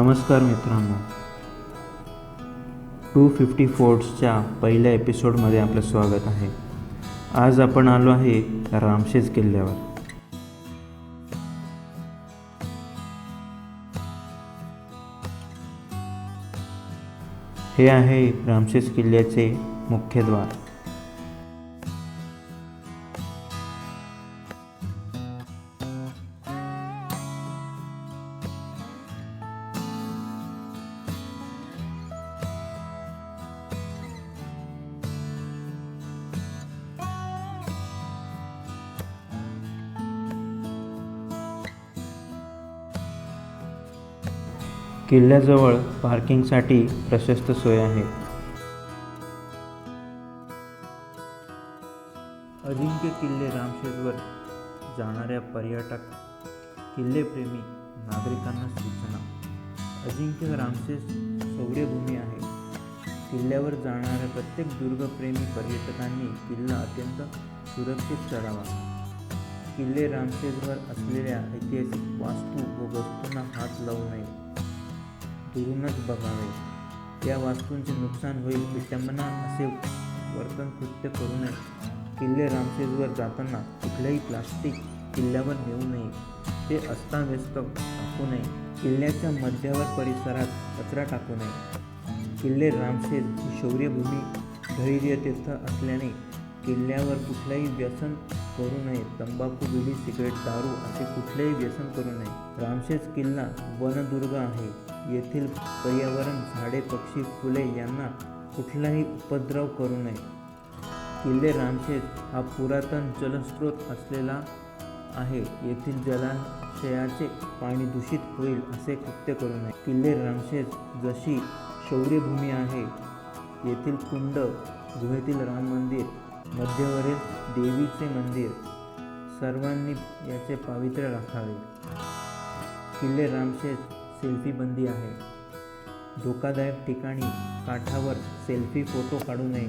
नमस्कार मित्रांनो. To fifty फोर्ट्सच्या पहिल्या एपिसोडमध्ये आपलं स्वागत आहे. आज आपण आलो आहे रामशेज किल्ल्यावर. हे आहे रामशेज किल्ल्याचे मुख्यद्वार किल्ल्याजवळ पार्किंगसाठी प्रशस्त सोय आहे. अजिंक्य किल्ले रामशेजवर जाणाऱ्या पर्यटक किल्लेप्रेमी नागरिकांना सूचना. अजिंक्य रामशेज शौर्यभूमी आहे. किल्ल्यावर जाणाऱ्या प्रत्येक दुर्गप्रेमी पर्यटकांनी किल्ला अत्यंत सुरक्षित चढावा किल्ले रामशेजवर असलेल्या ऐतिहासिक वास्तू व वस्तूंना हात लावू नये. दुरूनच बघावे. या वास्तूंचे नुकसान होईल विटंबना असे वर्तन कृत्य करू नये. किल्ले रामसेजवर जाताना कुठलेही प्लास्टिक किल्ल्यावर नेऊ नये. ते अस्ताव्यस्त टाकू नये. किल्ल्याच्या मध्यावर परिसरात कचरा टाकू नये. किल्ले रामसेज ही शौर्यभूमी धैर्य तीर्थ असल्याने किल्ल्यावर कुठलंही व्यसन करू नये. तंबाखू बिडी सिगरेट दारू असे कुठलेही व्यसन करू नये. रामशेज किल्ला वनदुर्ग आहे. येथील पर्यावरण झाडे पक्षी फुले यांना कुठलाही उपद्रव करू नये. किल्ले रामशेज हा पुरातन जलस्रोत असलेला आहे. येथील जलाशयाचे पाणी दूषित होईल असे कृत्य करू नये. किल्ले रामशेज जशी शौर्यभूमी आहे येथील कुंड गुहेतील राम मंदिर मध्यवरील देवीचे मंदिर सर्वांनी याचे पावित्र्य राखावे. किल्ले रामशेत सेल्फी बंदी आहे. धोकादायक ठिकाणी काठावर सेल्फी फोटो काढू नये.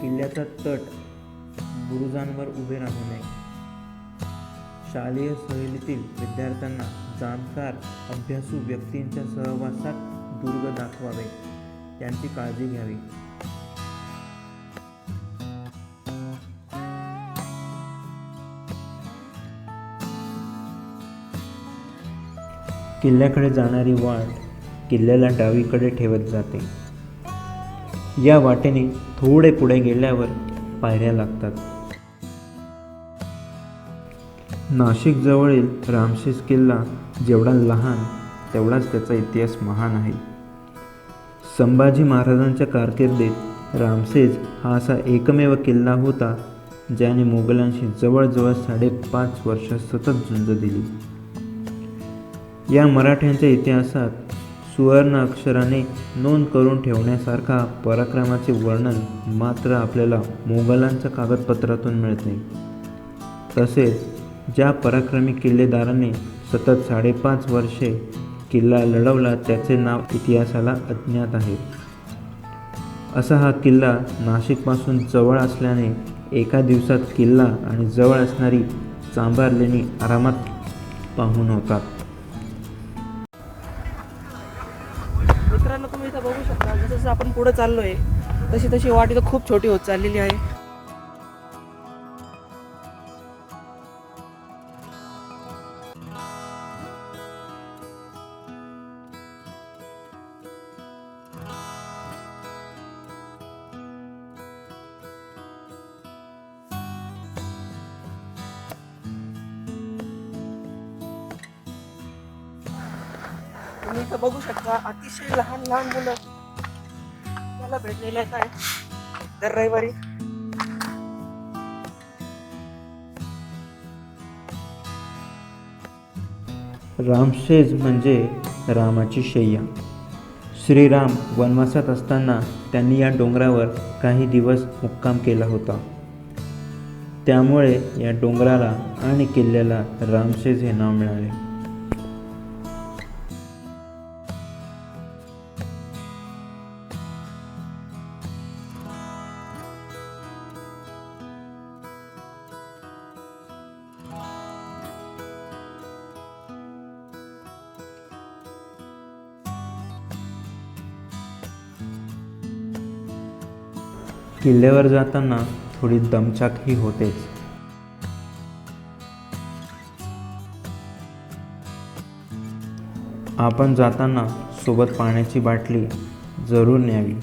किल्ल्याचा तट बुरुजांवर उभे राहू नये. शालेय सहलीतील विद्यार्थ्यांना जाणकार अभ्यासू व्यक्तींच्या सहवासात दुर्ग दाखवावे. त्यांची काळजी घ्यावी. किल्ल्याकडे जाणारी वाट किल्ल्याला डावीकडे ठेवत जाते. या वाटेने थोडे पुढे गेल्यावर पायऱ्या लागतात. नाशिकजवळील रामशेष किल्ला जेवढा लहान तेवढाच त्याचा इतिहास महान आहे. संभाजी महाराजांच्या कारकिर्दीत रामसेज हा असा एकमेव किल्ला होता ज्याने मोगलांशी जवळजवळ साडेपाच वर्ष सतत झुंज दिली. या मराठ्यांच्या इतिहासात सुवर्ण अक्षराने नोंद करून ठेवण्यासारखा पराक्रमाचे वर्णन मात्र आपल्याला मोगलांच्या कागदपत्रातून मिळते तसेच ज्या पराक्रमी किल्लेदाराने सतत साडेपाच वर्षे किल्ला लढवला त्याचे नाव इतिहासाला अज्ञात आहे. असा हा किल्ला नाशिकपासून जवळ असल्याने एका दिवसात किल्ला आणि जवळ असणारी चांभार लेणी आरामात पाहून होतात. पुढं पुढे चाललोय. तशी तशी वाट इथं खूप छोटी होत चाललेली आहे. तुम्ही बघू शकता अतिशय लहान लहान मुलं. मला भेटलेले आहे. दर रविवारी. रामशेज म्हणजे रामाची शय्या. श्रीराम वनवासात असताना त्यांनी या डोंगरावर काही दिवस मुक्काम केला होता. त्यामुळे या डोंगराला आणि किल्ल्याला रामशेज हे नाव मिळाले. किल्ल्यावर जाताना थोडी दमछाकही होतेच. आपण जाताना सोबत पाण्याची बाटली जरूर न्यावी.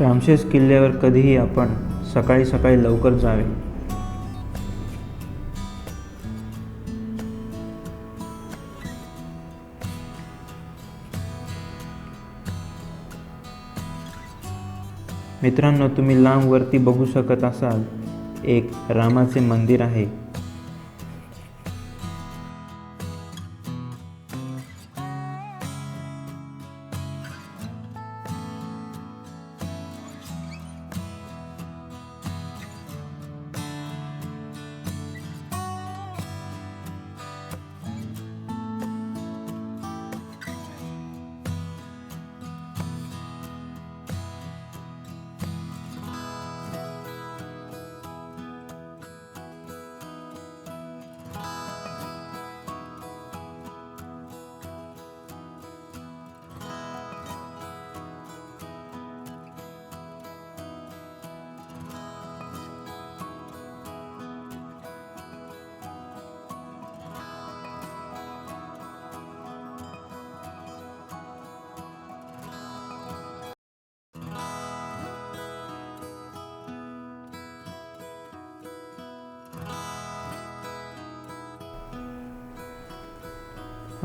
रामशेष किल्ल्यावर कधीही आपण सकाळी सकाळी लवकर जावे. मित्रांनो तुम्ही लांब वरती बघू शकत असाल एक रामाचे मंदिर आहे.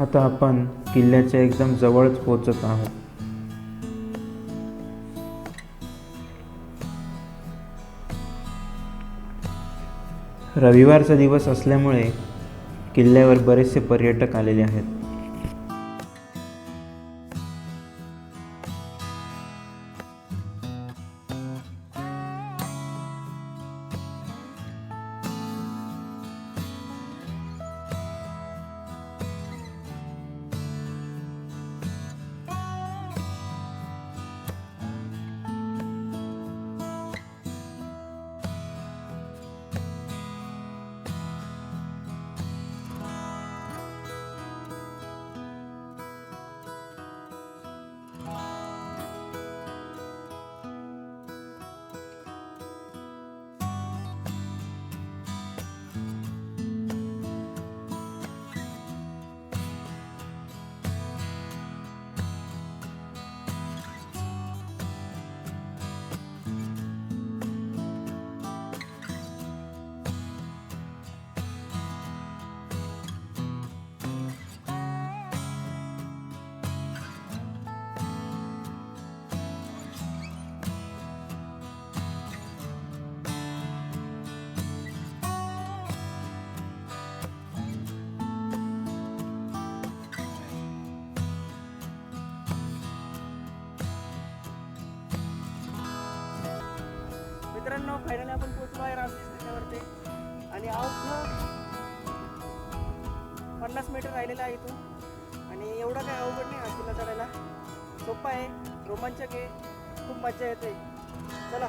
आता आपण किल्ल्याच्या एकदम जवळच पोचत आहोत. रविवारचा दिवस असल्यामुळे किल्ल्यावर बरेचसे पर्यटक आलेले आहेत. मित्रांनो फायनली आपण पोहोचलो आहे रामटेक किल्ल्यावरती आणि अवघं पन्नास मीटर राहिलेला आहे इथून. आणि एवढं काय अवघड नाही हा किल्ला चढायला. सोपा आहे. रोमांचक आहे. खूप मजा येते. चला.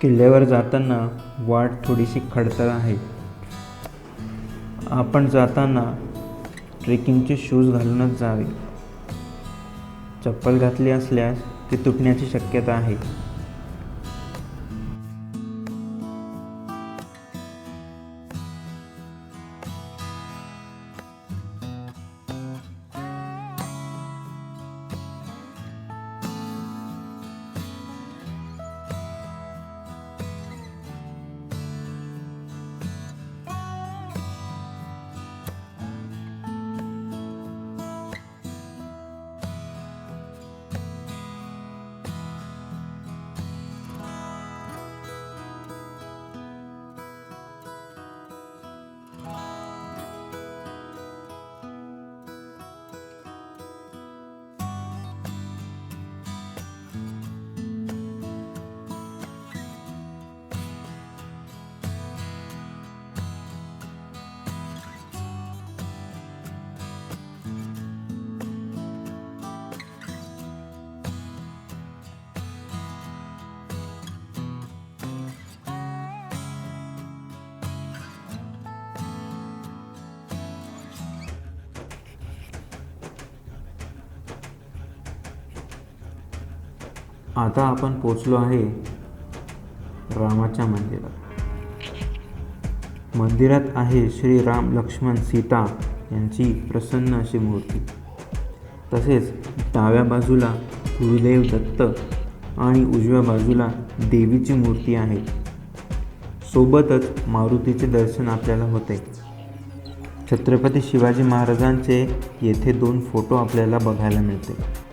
किल्ल्यावर जाताना वाट थोडीशी खडतर आहे. आपण जाताना ट्रेकिंगचे शूज घालूनच जावे. चप्पल घातली असल्यास ते तुटण्याची शक्यता आहे. आता आपण पोचलो आहे रामाच्या मंदिरात. मंदिरात आहे श्री राम लक्ष्मण सीता यांची प्रसन्न अशी मूर्ती. तसेच डाव्या बाजूला गुरुदेव दत्त आणि उजव्या बाजूला देवीची मूर्ती आहे. सोबतच मारुतीचे दर्शन आपल्याला होते. छत्रपती शिवाजी महाराजांचे येथे दोन फोटो आपल्याला बघायला मिळते.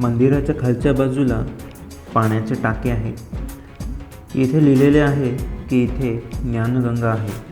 मंदिराच्या खालच्या बाजूला पाण्याचे टाके आहे इथे लिहिलेले आहे की इथे ज्ञानगंगा आहे.